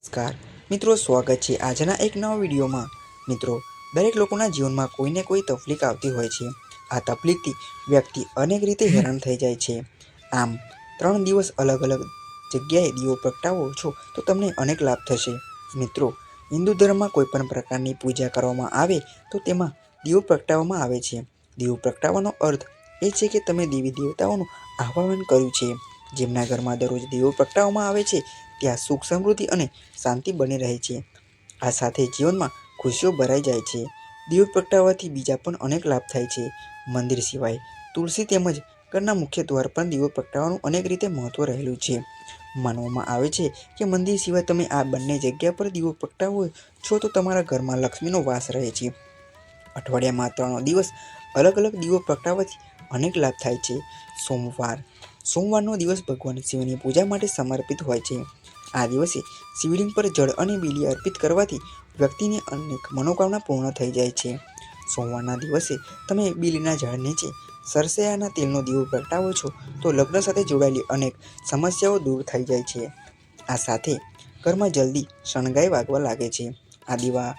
નમસ્કાર. મિત્રો, સ્વાગત છે આજના એક નવા વિડીયોમાં. મિત્રો, દરેક લોકોના જીવનમાં કોઈને કોઈ તકલીફ આવતી હોય છે. આ તકલીફથી વ્યક્તિ અનેક રીતે હેરાન થઈ જાય છે. આમ, ત્રણ દિવસ અલગ અલગ જગ્યાએ દીવો પ્રગટાવો છો તો તમને અનેક લાભ થશે. મિત્રો, હિન્દુ ધર્મમાં કોઈ પણ પ્રકારની પૂજા કરવામાં આવે તો તેમાં દીવો પ્રગટાવવામાં આવે છે. દીવો પ્રગટાવવાનો અર્થ એ છે કે તમે દેવી દેવતાઓનું આહવાન કર્યું છે. જેમના ઘરમાં દરરોજ દીવો પ્રગટાવવામાં આવે છે, ત્યાં સુખ સમૃદ્ધિ અને શાંતિ બની રહે છે. આ સાથે જીવનમાં ખુશીઓ ભરાઈ જાય છે. દીવો પ્રગટાવવાથી બીજા પણ અનેક લાભ થાય છે. મંદિર સિવાય તુલસી તેમજ ઘરના મુખ્ય દ્વાર પર દીવો પ્રગટાવવાનું અનેક રીતે મહત્વ રહેલું છે. માનવામાં આવે છે કે મંદિર સિવાય તમે આ બંને જગ્યા પર દીવો પ્રગટાવો છો તો તમારા ઘરમાં લક્ષ્મીનો વાસ રહે છે. અઠવાડિયામાં ત્રણ દિવસ અલગ અલગ દીવો પ્રગટાવવાથી અનેક લાભ થાય છે. સોમવાર સોમવારનો દિવસ ભગવાન શિવની પૂજા માટે સમર્પિત હોય છે. આ દિવસે શિવલિંગ પર જળ અને બીલી અર્પિત કરવાથી વ્યક્તિની અનેક મનોકામના પૂર્ણ થઈ જાય છે. સોમવારના દિવસે તમે બીલીના ઝાડ નીચે સરસૈયાના તેલનો દીવો પ્રગટાવો છો તો લગ્ન સાથે જોડાયેલી અનેક સમસ્યાઓ દૂર થઈ જાય છે. આ સાથે ઘરમાં જલ્દી શણગાઈ વાગવા લાગે છે. આ દીવા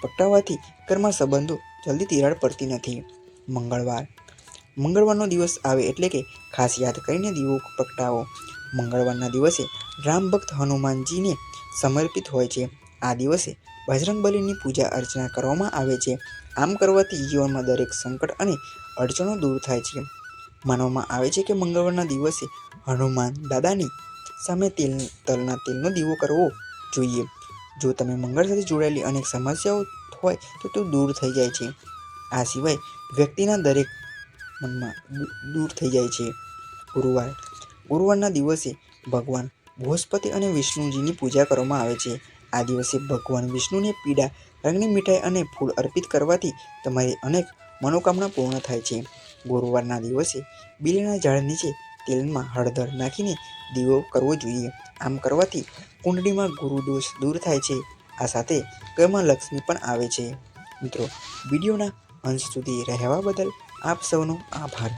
પ્રગટાવવાથી ઘરમાં સંબંધો જલ્દી તિરાડ પડતી નથી. મંગળવાર મંગળવારનો દિવસ આવે એટલે કે ખાસ યાદ કરીને દીવો પ્રગટાવો મંગળવારના દિવસે રામ ભક્ત હનુમાનજીને સમર્પિત હોય છે. આ દિવસે બજરંગબલીની પૂજા અર્ચના કરવામાં આવે છે. આમ કરવાથી જીવનમાં દરેક સંકટ અને અડચણો દૂર થાય છે. માનવામાં આવે છે કે મંગળવારના દિવસે હનુમાન દાદાની સામે તેલ, તલના તેલનો દીવો કરવો જોઈએ. જો તમે મંગળ સાથે જોડાયેલી અનેક સમસ્યાઓ હોય તો તે દૂર થઈ જાય છે. આ સિવાય વ્યક્તિના દરેક મનમાં દૂર થઈ જાય છે. ગુરુવાર. ગુરુવારના દિવસે ભગવાન બૃહસ્પતિ અને વિષ્ણુજીની પૂજા કરવામાં આવે છે. આ દિવસે ભગવાન વિષ્ણુને પીડા રંગની મીઠાઈ અને ફૂલ અર્પિત કરવાથી તમારી અનેક મનોકામના પૂર્ણ થાય છે. ગુરુવારના દિવસે બીલીના ઝાડ નીચે તેલમાં હળદર નાખીને દીવો કરવો જોઈએ. આમ કરવાથી કુંડળીમાં ગુરુ દોષ દૂર થાય છે. આ સાથે ઘરમાં લક્ષ્મી પણ આવે છે. મિત્રો, વિડીયોના અંશ સુધી રહેવા બદલ આપ સૌનો આભાર.